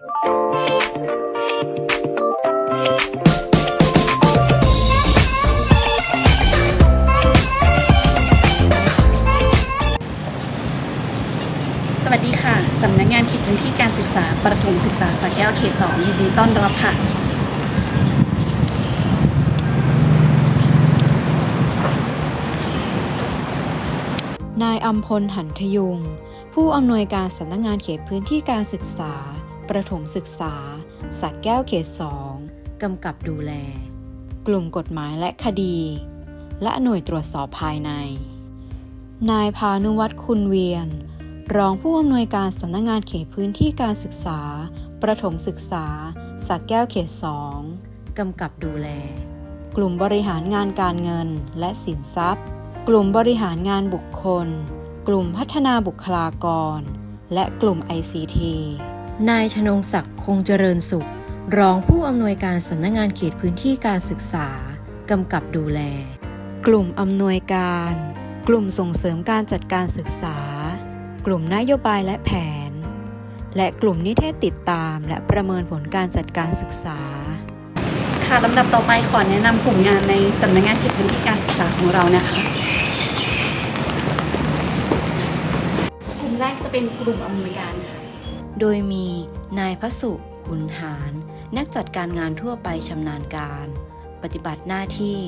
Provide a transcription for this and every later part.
สวัสดีค่ะ สำนักงานเขตพื้นที่การศึกษา ประถมศึกษาสระแก้วเขตสองยินดีต้อนรับค่ะ นายอัมพลหันทยุง ผู้อำนวยการสำนักงานเขตพื้นที่การศึกษา ประถมศึกษาสักแก้วเขตสองกำกับดูแล กลุ่มกฎหมายและคดี และหน่วยตรวจสอบภายใน นายพานุวัฒน์คุณเวียน รองผู้อำนวยการสำนักงานเขตพื้นที่การศึกษา ประถมศึกษาสักแก้วเขตสองกำกับดูแล กลุ่มบริหารงานการเงินและสินทรัพย์ กลุ่มบริหารงานบุคคล กลุ่มพัฒนาบุคลากร และกลุ่ม ICT นายธนงศักดิ์คงเจริญสุข รองผู้อำนวยการสำนักงานเขตพื้นที่การศึกษากำกับดูแล กลุ่มอำนวยการ กลุ่มส่งเสริมการจัดการศึกษา กลุ่มนโยบายและแผน และกลุ่มนิเทศติดตามและประเมินผลการจัดการศึกษา ค่ะลำดับต่อไปขอแนะนำกลุ่มงานในสำนักงานเขตพื้นที่การศึกษาของเรานะคะกลุ่มแรกจะเป็นกลุ่มอำนวยการค่ะ โดยมีนายพระสุขุนหาร นักจัดการงานทั่วไปชำนาญการ ปฏิบัติหน้าที่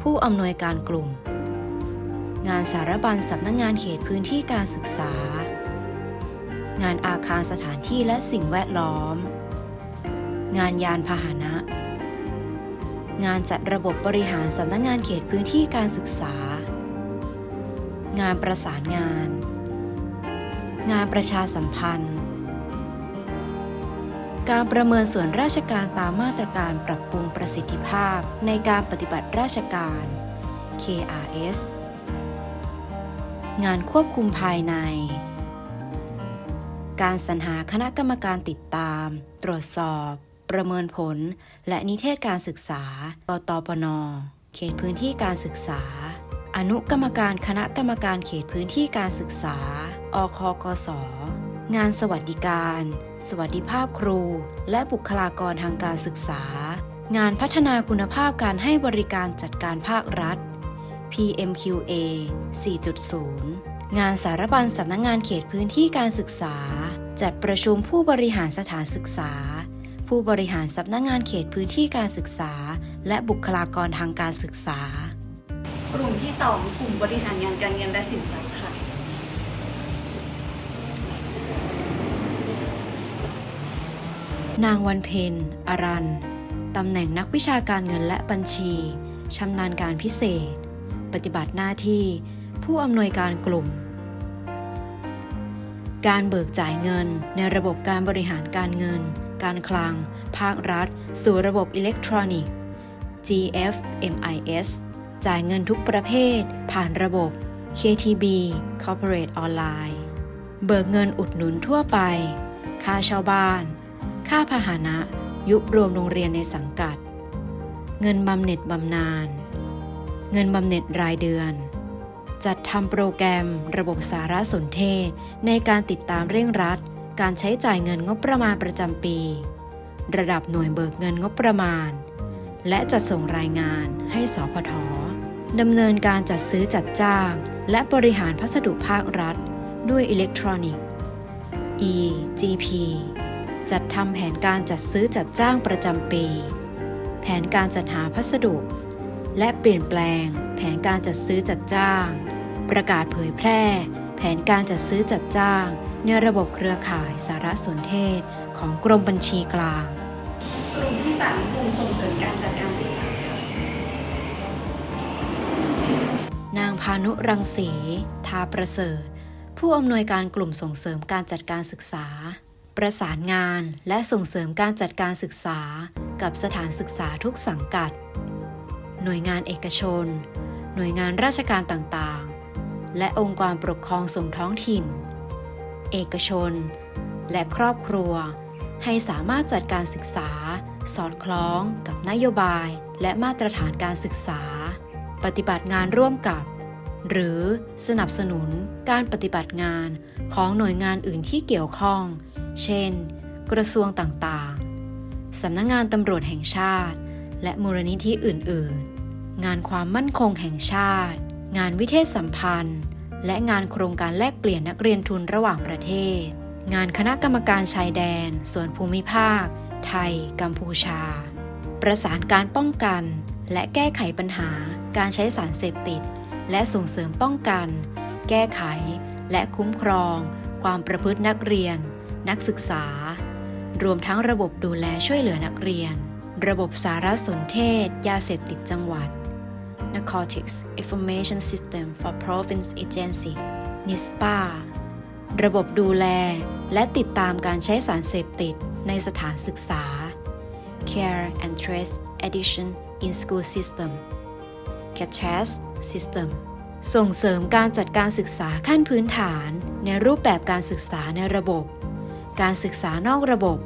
ผู้อำนวยการกลุ่ม งานสารบัญสำนักงงานเขตพื้นที่การศึกษา งานอาคารสถานที่และสิ่งแวดล้อม งานยานพาหนะ งานจัดระบบบริหารสำนักงงานเขตพื้นที่การศึกษา งานประสานงาน งานประชาสัมพันธ์ การประเมินส่วนราชการตามมาตรการปรับปรุงประสิทธิภาพในการปฏิบัติราชการ KRS งานควบคุมภายใน การสรรหาคณะกรรมการติดตาม ตรวจสอบ ประเมินผล และนิเทศการศึกษา กตปน เขตพื้นที่การศึกษา อนุกรรมการคณะกรรมการเขตพื้นที่การศึกษา อคกส งานสวัสดิการ สวัสดิภาพครู และบุคลากรทางการศึกษา งานพัฒนาคุณภาพการให้บริการจัดการภาครัฐ PMQA 4.0 งานสารบัญสำนักงงานเขตพื้นที่การศึกษา จัดประชุมผู้บริหารสถานศึกษา ผู้บริหารสำนักงงานเขตพื้นที่การศึกษา และบุคลากรทางการศึกษา กลุ่มที่สองกลุ่มบริหารงานการเงินและสินทรัพย์ค่ะ นางวันเพ็ญอรันตำแหน่งนักวิชาการเงินและบัญชีชำนาญการพิเศษ ปฏิบัติหน้าที่ผู้อำนวยการกลุ่ม การเบิกจ่ายเงินในระบบการบริหารการเงิน การคลัง ภาครัฐ สู่ระบบอิเล็กทรอนิกส์ GFMIS จ่ายเงินทุกประเภท ผ่านระบบ KTB Corporate Online เบิกเงินอุดหนุนทั่วไป ค่าเช่าบ้าน ค่าพาหนะ ยุบรวมโรงเรียนในสังกัด เงินบำเหน็จบำนาญ เงินบำเหน็จรายเดือน จัดทำโปรแกรมระบบสารสนเทศ ในการติดตามเร่งรัด การใช้จ่ายเงินงบประมาณประจำปี ระดับหน่วยเบิกเงินงบประมาณ และจัดส่งรายงานให้สพทดำเนินการจัดซื้อจัดจ้าง และบริหารพัสดุภาครัฐ ด้วยอิเล็กทรอนิกส์ EGP จัดทำแผนการจัดซื้อจัดจ้างประจำปี แผนการจัดหาพัสดุ และเปลี่ยนแปลง แผนการจัดซื้อจัดจ้าง ประกาศเผยแพร่ แผนการจัดซื้อจัดจ้าง ในระบบเครือข่ายสารสนเทศ ของกรมบัญชีกลางกลุ่มที่สามกลุ่มส่งเสริมการจัดการศึกษาค่ะนางพานุรังสี ทาประเสริฐ ผู้อำนวยการกลุ่มส่งเสริมการจัดการศึกษา ประสานงานและส่งเสริมการจัดการศึกษากับสถานศึกษาทุกสังกัด หน่วยงานเอกชน หน่วยงานราชการต่างๆ และองค์กรปกครองส่งท้องถิ่น เอกชน และครอบครัว ให้สามารถจัดการศึกษา สอดคล้องกับนโยบายและมาตรฐานการศึกษา ปฏิบัติงานร่วมกับ หรือสนับสนุนการปฏิบัติงานของหน่วยงานอื่นที่เกี่ยวข้อง เช่น กระทรวงต่างๆ สำนักงงานตำรวจแห่งชาติ และมูลนิธิอื่น ๆ งานความมั่นคงแห่งชาติ งานวิเทศสัมพันธ์ และงานโครงการแลกเปลี่ยนนักเรียนทุนระหว่างประเทศ งานคณะกรรมการชายแดน ส่วนภูมิภาค ไทย กัมพูชา ประสานการป้องกัน และแก้ไขปัญหา การใช้สารเสพติด และส่งเสริมป้องกัน แก้ไข และคุ้มครอง ความประพฤตินักเรียน นักศึกษา รวมทั้งระบบดูแลช่วยเหลือนักเรียน ระบบสารสนเทศ ยาเสพติดจังหวัด Narcotics Information System for Province Agency NISPA ระบบดูแลและติดตามการใช้สารเสพติดในสถานศึกษา Care and Trace Addiction in School System CATRAS System ส่งเสริมการจัดการศึกษาขั้นพื้นฐานในรูปแบบการศึกษาในระบบ การศึกษานอกระบบ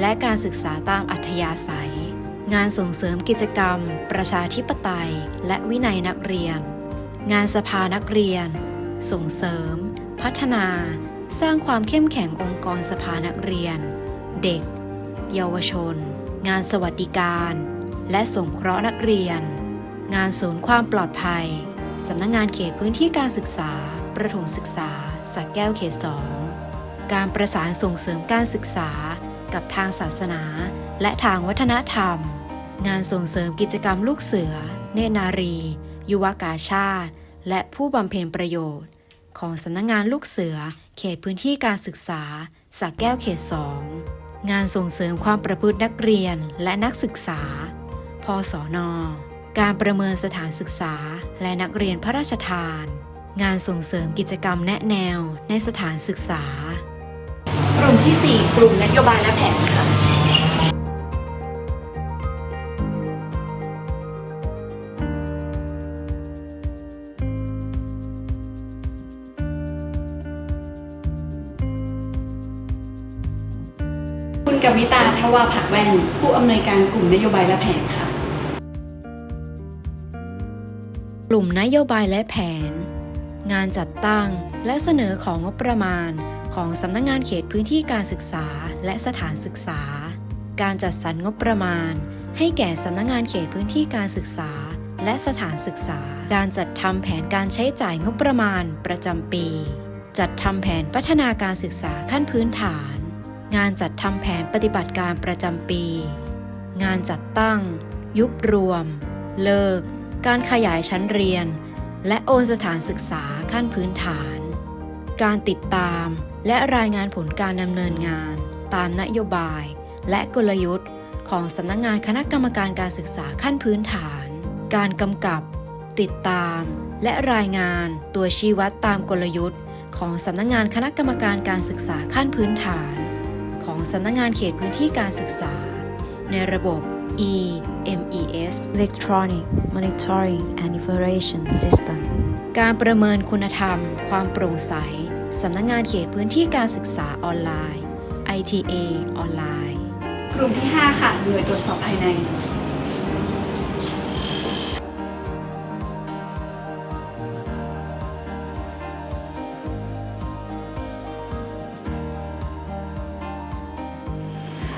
และการศึกษาตามอัธยาศัย งานส่งเสริมกิจกรรม ประชาธิปไตย และวินัยนักเรียน งานสภานักเรียน ส่งเสริม พัฒนา สร้างความเข้มแข็งองค์กรสภานักเรียน เด็ก เยาวชน งานสวัสดิการ และสงเคราะห์นักเรียน งานศูนย์ความปลอดภัยสำนักงงานเขตพื้นที่การศึกษา ประถมศึกษาสักแก้วเขตสอง การประสานส่งเสริมการศึกษา กับทางศาสนา และทางวัฒนธรรม งานส่งเสริมกิจกรรมลูกเสือ เนตรนารี ยุวกาชาติ และผู้บำเพ็ญประโยชน์ ของสำนักงงานลูกเสือ เขตพื้นที่การศึกษาสักแก้วเขตสองงานส่งเสริมความประพฤตินักเรียนและนักศึกษา พศน การประเมินสถานศึกษาและนักเรียนพระราชทาน งานส่งเสริมกิจกรรมแนะแนวในสถานศึกษา ที่ 4 กลุ่มนโยบายและแผนค่ะคุณกวิตาทวาผักแว่น ผู้อำนวยการกลุ่มนโยบายและแผนค่ะ กลุ่มนโยบายและแผน งานจัดตั้งและเสนอของงบประมาณ ของสำนักงงานเขตพื้นที่การศึกษาและสถานศึกษา การจัดสรรงบประมาณ ให้แก่สำนักงงานเขตพื้นที่การศึกษา และสถานศึกษา การจัดทำแผนการใช้จ่ายงบประมาณประจำปี จัดทำแผนพัฒนาการศึกษาขั้นพื้นฐาน งานจัดทำแผนปฏิบัติการประจำปี งานจัดตั้ง ยุบรวม เลิก การขยายชั้นเรียน และโอนสถานศึกษาขั้นพื้นฐาน การติดตาม และรายงานผลการดำเนินงาน ตามนโยบาย และกลยุทธ์ ของสำนักงานคณะกรรมการการศึกษาขั้นพื้นฐาน การกำกับ ติดตาม และรายงานตัวชี้วัดตามกลยุทธ์ ของสำนักงานคณะกรรมการการศึกษาขั้นพื้นฐาน ของสำนักงานเขตพื้นที่การศึกษา ในระบบ EMES Electronic Monitoring and Evaluation System การประเมินคุณธรรม ความโปร่งใส สำนักงานเขตพื้นที่การศึกษาออนไลน์ ITA ออนไลน์ กลุ่มที่ 5 ค่ะ หน่วยตรวจสอบภายใน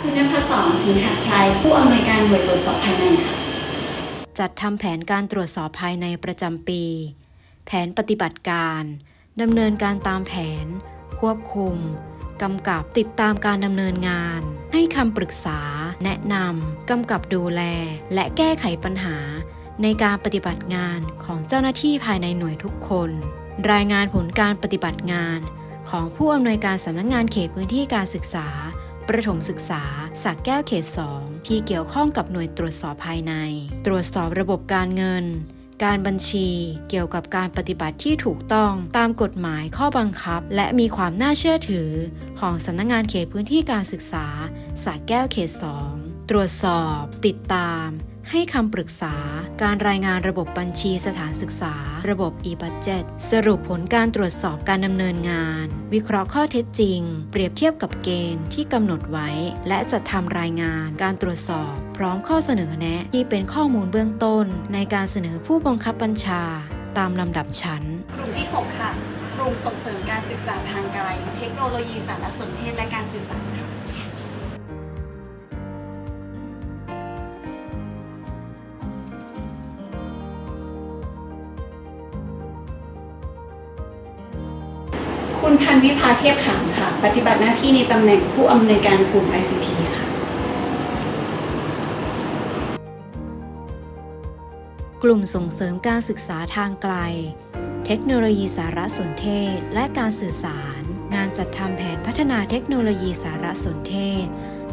คุณนภศรสิงหาชัย ผู้อำนวยการหน่วยตรวจสอบภายในค่ะ จัดทำแผนการตรวจสอบภายในประจำปี แผนปฏิบัติการ ดำเนินการตามแผน ควบคุมกำกับติดตามการดำเนินงาน ให้คำปรึกษา แนะนำกำกับดูแล และแก้ไขปัญหา ในการปฏิบัติงานของเจ้าหน้าที่ภายในหน่วยทุกคน รายงานผลการปฏิบัติงาน ของผู้อำนวยการสำนักงงานเขตพื้นที่การศึกษา ประถมศึกษาสักแก้วเขต 2 ที่เกี่ยวข้องกับหน่วยตรวจสอบภายใน ตรวจสอบระบบการเงิน การบัญชีเกี่ยวกับการปฏิบัติที่ถูกต้องตามกฎหมายข้อบังคับ และมีความน่าเชื่อถือ ของสำนักงงานเขตพื้นที่การศึกษาสระแก้วเขต 2 ตรวจสอบ ติดตาม ให้คำปรึกษา การรายงานระบบบัญชีสถานศึกษา ระบบ e-budget สรุปผลการตรวจสอบการดำเนินงาน วิเคราะห์ข้อเท็จจริง เปรียบเทียบกับเกณฑ์ที่กำหนดไว้ และจัดทำรายงานการตรวจสอบ พร้อมข้อเสนอแนะที่เป็นข้อมูลเบื้องต้น ในการเสนอผู้บังคับบัญชา ตามลำดับชั้น กลุ่มที่ 6 ค่ะ กลุ่มส่งเสริมการศึกษาทางไกล เทคโนโลยีสารสนเทศและการสื่อสาร คุณพันวิภาเทพขามค่ะ ปฏิบัติหน้าที่ในตำแหน่งผู้อำนวยการกลุ่ม ICT ค่ะ กลุ่มส่งเสริมการศึกษาทางไกล เทคโนโลยีสารสนเทศ และการสื่อสาร งานจัดทำแผนพัฒนาเทคโนโลยีสารสนเทศ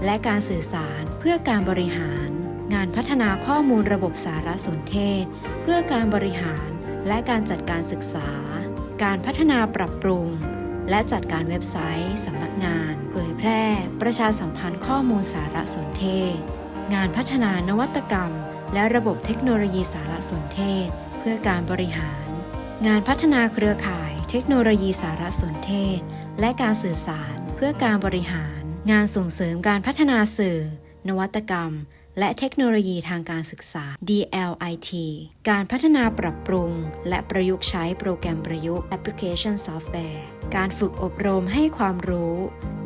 และการสื่อสารเพื่อการบริหาร งานพัฒนาข้อมูลระบบสารสนเทศ เพื่อการบริหารและการจัดการศึกษา การพัฒนาปรับปรุง และจัดการเว็บไซต์สำนักงาน เผยแพร่ ประชาสัมพันธ์ข้อมูลสารสนเทศ งานพัฒนานวัตกรรม และระบบเทคโนโลยีสารสนเทศ เพื่อการบริหาร งานพัฒนาเครือข่าย เทคโนโลยีสารสนเทศ และการสื่อสารเพื่อการบริหาร งานส่งเสริมการพัฒนาสื่อ นวัตกรรม และเทคโนโลยีทางการศึกษา DLIT การพัฒนาปรับปรุง และประยุกต์ใช้โปรแกรมประยุกต์ Application Software การฝึกอบรมให้ความรู้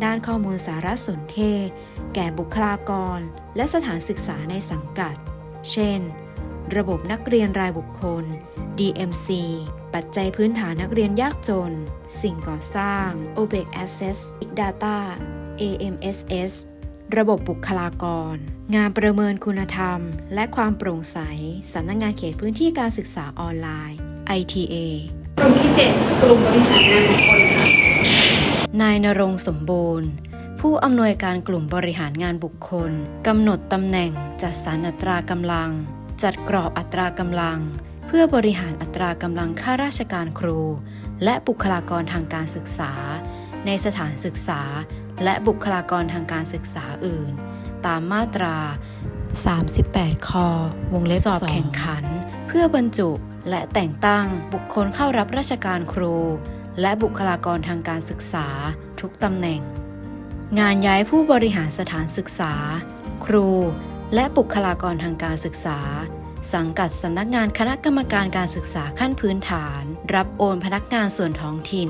ด้านข้อมูลสารสนเทศ แก่บุคลากร และสถานศึกษาในสังกัด เช่น ระบบนักเรียนรายบุคคล DMC ปัจจัยพื้นฐานนักเรียนยากจน สิ่งก่อสร้าง OBEC Access Big Data AMSS ระบบบุคลากร งานประเมินคุณธรรม และความโปร่งใส สำนักงงานเขตพื้นที่การศึกษาออนไลน์ ITA กลุ่มที่ 7 กลุ่มบริหารงานบุคคลค่ะนายนรงค์สมบูรณ์ ผู้อำนวยการกลุ่มบริหารงานบุคคลกำหนดตำแหน่งจัดสรรอัตรากำลัง จัดกรอบอัตรากำลัง เพื่อบริหารอัตรากำลังข้าราชการครู และบุคลากรทางการศึกษา ในสถานศึกษา และบุคลากรทางการศึกษาอื่น ตามมาตรา 38ควงเล็บสอบแข่งขัน เพื่อบรรจุและแต่งตั้งบุคคลเข้ารับราชการครู และบุคลากรทางการศึกษา ทุกตำแหน่ง งานย้ายผู้บริหารสถานศึกษา ครู และบุคลากรทางการศึกษา สังกัดสำนักงานคณะกรรมการการศึกษาขั้นพื้นฐาน รับโอนพนักงานส่วนท้องถิ่น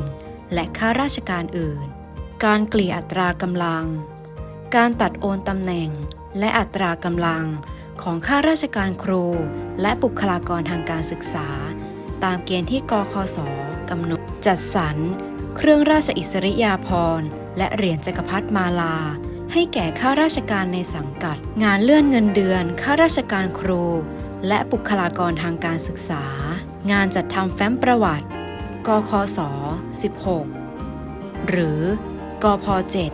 และข้าราชการอื่น การเกลี่ยอัตรากำลัง การตัดโอนตำแหน่ง และอัตรากำลังของข้าราชการครู และบุคลากรทางการศึกษา ตามเกณฑ์ที่กคสกำหนดจัดสรร เครื่องราชอิสริยาภรณ์และเหรียญจักรพรรดิมาลา ให้แก่ข้าราชการในสังกัด งานเลื่อนเงินเดือนข้าราชการครู และบุคลากรทางการศึกษา งานจัดทำแฟ้มประวัติ กคส16 หรือ กพ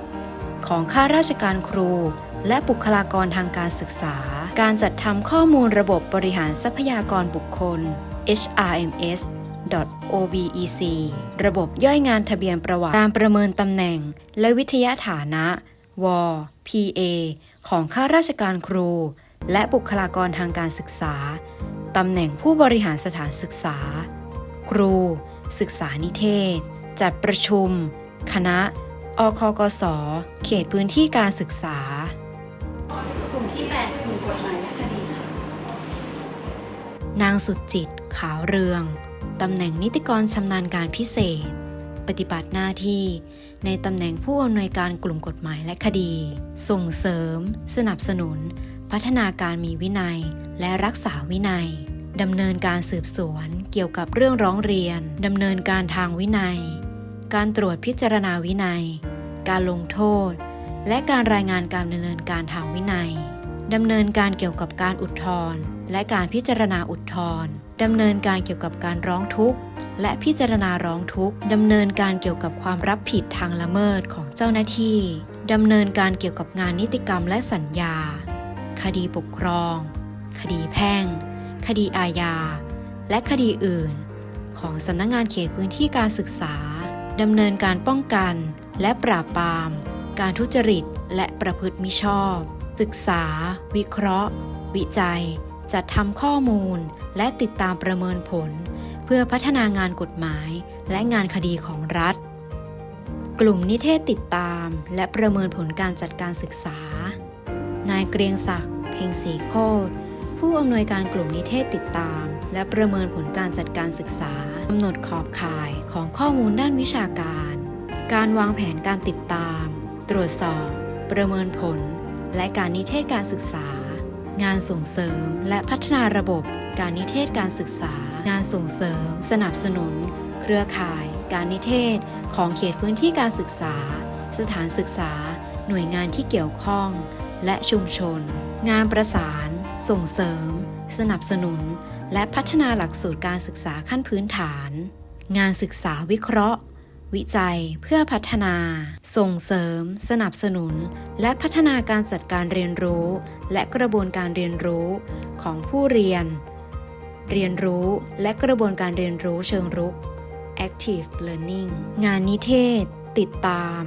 7ของข้าราชการครู และบุคลากรทางการศึกษา การจัดทำข้อมูลระบบบริหารทรัพยากรบุคคล HRMS .obec ระบบย่อยงานทะเบียนประวัติการประเมินตำแหน่ง และวิทยาฐานะ ว PA ของข้าราชการครู และบุคลากรทางการศึกษา ตำแหน่งผู้บริหารสถานศึกษา ครู ศึกษานิเทศ จัดประชุม คณะ อคกส เขตพื้นที่การศึกษา กลุ่มที่8กลุ่มกฎหมายและคดีค่ะนางสุดจิต ขาวเรือง ตำแหน่งนิติกรชำนาญการพิเศษ ปฏิบัติหน้าที่ในตำแหน่งผู้อำนวยการกลุ่มกฎหมายและคดี ส่งเสริม สนับสนุน พัฒนาการมีวินัย และรักษาวินัยดำเนินการสืบสวนเกี่ยวกับเรื่องร้องเรียนดำเนินการทางวินัย การตรวจพิจารณาวินัย การลงโทษ และการรายงานการดำเนินการทางวินัยดำเนินการเกี่ยวกับการอุทธรณ์และการพิจารณาอุทธรณ์ดำเนินการเกี่ยวกับการร้องทุกข์ และพิจารณาร้องทุกข์ดำเนินการเกี่ยวกับความรับผิดทางละเมิดของเจ้าหน้าที่ดำเนินการเกี่ยวกับงานนิติกรรมและสัญญา คดีปกครอง คดีแพ่ง คดีอาญา และคดีอื่น ของสำนักงานเขตพื้นที่การศึกษา ดำเนินการป้องกันและปราบปราม การทุจริตและประพฤติมิชอบ ศึกษา วิเคราะห์ วิจัย จัดทำข้อมูล และติดตามประเมินผล เพื่อพัฒนางานกฎหมาย และงานคดีของรัฐ กลุ่มนิเทศติดตาม และประเมินผลการจัดการศึกษา นายเกรียงศักดิ์เพ็งศรีโคตรผู้อำนวยการกลุ่มนิเทศติดตาม และประเมินผลการจัดการศึกษาำหนดขอบข่ายของข้อมูลด้านวิชาการ การวางแผนการติดตาม ตรวจสอบ ประเมินผล และการนิเทศการศึกษา งานส่งเสริมและพัฒนาระบบการนิเทศการศึกษา งานส่งเสริม สนับสนุน เครือข่าย การนิเทศ ของเขตพื้นที่การศึกษา สถานศึกษา หน่วยงานที่เกี่ยวข้อง และชุมชน งานประสาน ส่งเสริม สนับสนุน และพัฒนาหลักสูตรการศึกษาขั้นพื้นฐาน งานศึกษาวิเคราะห์ วิจัยเพื่อพัฒนา ส่งเสริม สนับสนุน และพัฒนาการจัดการเรียนรู้ และกระบวนการเรียนรู้ของผู้เรียน เรียนรู้และกระบวนการเรียนรู้เชิงรุก Active Learning งานนิเทศ ติดตาม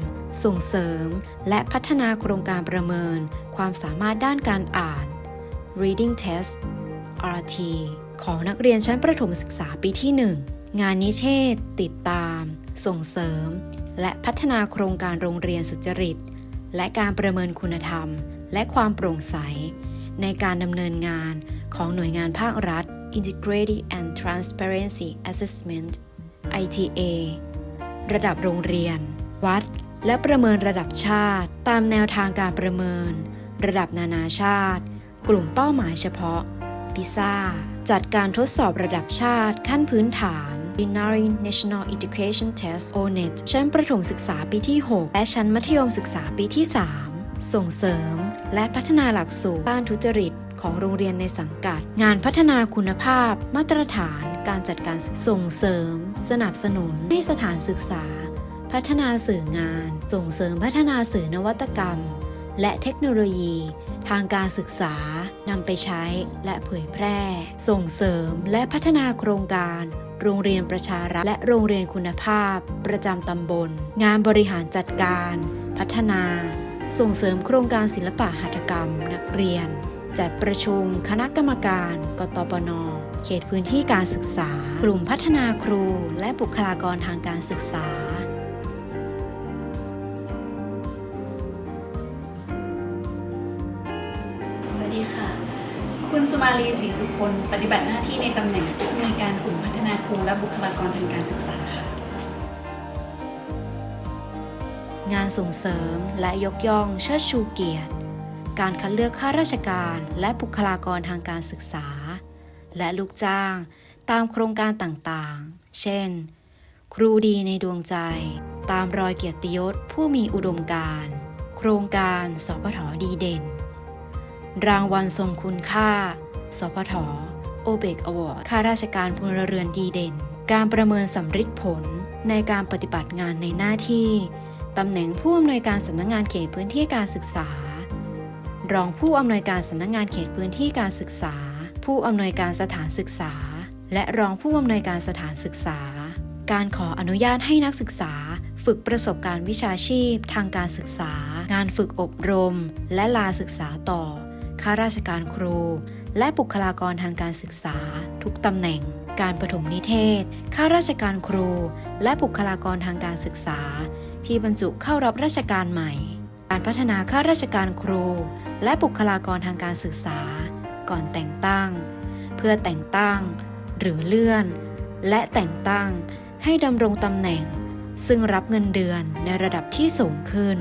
ส่งเสริม และพัฒนาโครงการประเมินความสามารถด้านการอ่าน Reading Test RT ของนักเรียนชั้นประถมศึกษาปีที่ 1 งานนิเทศ ติดตาม ส่งเสริม และพัฒนาโครงการโรงเรียนสุจริต และการประเมินคุณธรรม และความโปร่งใส ในการดำเนินงานของหน่วยงานภาครัฐ Integrated and Transparency Assessment ITA ระดับโรงเรียน วัด และประเมินระดับชาติ ตามแนวทางการประเมิน ระดับนานาชาติ กลุ่มเป้าหมายเฉพาะพิซ่า จัดการทดสอบระดับชาติขั้นพื้นฐาน Binary National Education Test ONET ชั้นประถมศึกษาปีที่ 6 และชั้นมัธยมศึกษาปีที่ 3 ส่งเสริม และพัฒนาหลักสูตรต้านทุจริตของโรงเรียนในสังกัด งานพัฒนาคุณภาพ มาตรฐาน การจัดการศึกษาส่งเสริม สนับสนุนให้สถานศึกษา พัฒนาสื่องาน ส่งเสริมพัฒนาสื่อนวัตกรรม และเทคโนโลยี ทางการศึกษานำไปใช้และเผยแพร่ ส่งเสริมและพัฒนาโครงการ โรงเรียนประชารัฐและโรงเรียนคุณภาพ ประจำตำบล งานบริหารจัดการ พัฒนา ส่งเสริมโครงการศิลปะหัตถกรรม นักเรียน จัดประชุมคณะกรรมการ กตปนเขตพื้นที่การศึกษา กลุ่มพัฒนาครูและบุคลากรทางการศึกษา สุมาลีศรีสุพลปฏิบัติหน้าที่ในตำแหน่งผู้อำนวยการกลุ่มพัฒนาครูและบุคลากรทางการศึกษาค่ะ งานส่งเสริมและยกย่องเชิดชูเกียรติ การคัดเลือกข้าราชการและบุคลากรทางการศึกษา และลูกจ้างตามโครงการต่างๆ เช่น ครูดีในดวงใจ ตามรอยเกียรติยศผู้มีอุดมการ โครงการสพทดีเด่น รางวัลทรงคุณค่า สพทโอเบกอวอร์ดข้าราชการพลเรือนดีเด่น การประเมินสำฤทธิผลในการปฏิบัติงานในหน้าที่ตำแหน่งผู้อำนวยการสำนักงานเขตพื้นที่การศึกษา รองผู้อำนวยการสำนักงานเขตพื้นที่การศึกษา ผู้อำนวยการสถานศึกษา และรองผู้อำนวยการสถานศึกษา การขออนุญาตให้นักศึกษา ฝึกประสบการณ์วิชาชีพ ทางการศึกษา งานฝึกอบรม และลาศึกษาต่อ ข้าราชการครู และบุคลากรทางการศึกษา ทุกตำแหน่ง การปฐมนิเทศ ข้าราชการครู และบุคลากรทางการศึกษา ที่บรรจุเข้ารับราชการใหม่ การพัฒนาข้าราชการครู และบุคลากรทางการศึกษา ก่อนแต่งตั้ง เพื่อแต่งตั้ง หรือเลื่อน และแต่งตั้งให้ดำรงตำแหน่ง ซึ่งรับเงินเดือนในระดับที่สูงขึ้น